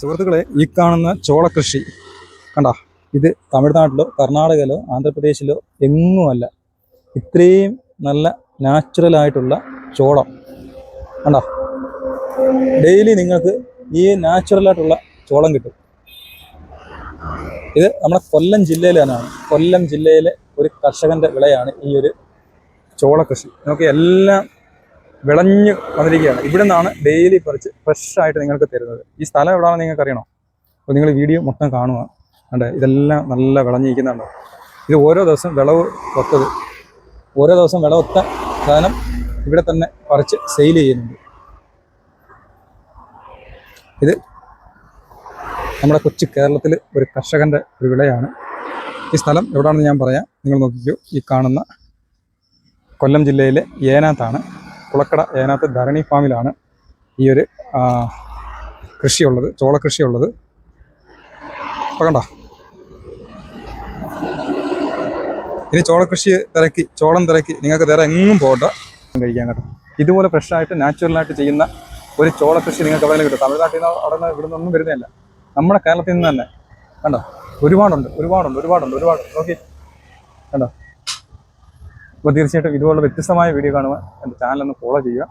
സുഹൃത്തുക്കളെ ഈ കാണുന്ന ചോള കൃഷി കണ്ട ഇത് തമിഴ്നാട്ടിലോ കർണാടകയിലോ ആന്ധ്രാപ്രദേശിലോ എങ്ങുമല്ല. ഇത്രയും നല്ല നാച്ചുറൽ ആയിട്ടുള്ള ചോളം. കണ്ട ഡെയിലി നിങ്ങൾക്ക് ഈ നാച്ചുറൽ ആയിട്ടുള്ള ചോളം കിട്ടും. ഇത് നമ്മുടെ കൊല്ലം ജില്ലയിൽ തന്നെയാണ് കൊല്ലം ജില്ലയിലെ ഒരു കർഷകന്റെ വിളയാണ് ഈ ഒരു ചോള കൃഷി നമുക്ക് എല്ലാം വിളഞ്ഞ് വന്നിരിക്കുകയാണ്. ഇവിടെ നിന്നാണ് ഡെയിലി പറിച്ച് ഫ്രഷായിട്ട് നിങ്ങൾക്ക് തരുന്നത്. ഈ സ്ഥലം എവിടെയാണെന്ന് നിങ്ങൾക്ക് അറിയണോ അപ്പോൾ നിങ്ങൾ വീഡിയോ മൊത്തം കാണുക. കണ്ടേ? ഇതെല്ലാം നല്ല വിളഞ്ഞിരിക്കുന്നുണ്ടോ. ഇത് ഓരോ ദിവസം വിളവ് ഒത്തത്. ഓരോ ദിവസം വിളവൊത്ത സാധനം ഇവിടെ തന്നെ പറിച്ച് സെയിൽ ചെയ്യുന്നുണ്ട്. ഇത് നമ്മുടെ കൊച്ചു കേരളത്തിൽ ഒരു കർഷകന്റെ ഒരു വിളയാണ്. ഈ സ്ഥലം എവിടെയാണെന്ന് ഞാൻ പറയാം. നിങ്ങൾ നോക്കിക്കോ. ഈ കാണുന്ന കൊല്ലം ജില്ലയിലെ ഏനാത്താണ്. കുളക്കട ഏനാത്ത് ധരണി ഫാമിലാണ് ഈ ഒരു ചോള കൃഷിയുള്ളത്. അപ്പം കണ്ടോ? ഇനി ചോളകൃഷി തിരക്കി ചോളം തിരക്കി നിങ്ങൾക്ക് വേറെ എങ്ങും പോകണ്ട. കഴിക്കാൻ കേട്ടോ. ഇതുപോലെ ഫ്രഷായിട്ട് നാച്ചുറലായിട്ട് ചെയ്യുന്ന ഒരു ചോള കൃഷി നിങ്ങൾക്ക് അവിടെ കിട്ടും. തമിഴ്നാട്ടിൽ നിന്ന് അവിടെ നിന്ന് ഇവിടെ നിന്നൊന്നും വരുന്നതല്ല. നമ്മുടെ കേരളത്തിൽ നിന്ന് തന്നെ. കണ്ടോ? ഒരുപാടുണ്ട് ഒരുപാടുണ്ട് ഒരുപാടുണ്ട് ഒരുപാട് നോക്കി. കണ്ടോ? അപ്പോൾ തീർച്ചയായിട്ടും ഇതുപോലുള്ള വ്യത്യസ്തമായ വീഡിയോ കാണുവാൻ എന്റെ ചാനലൊന്ന് ഫോളോ ചെയ്യുക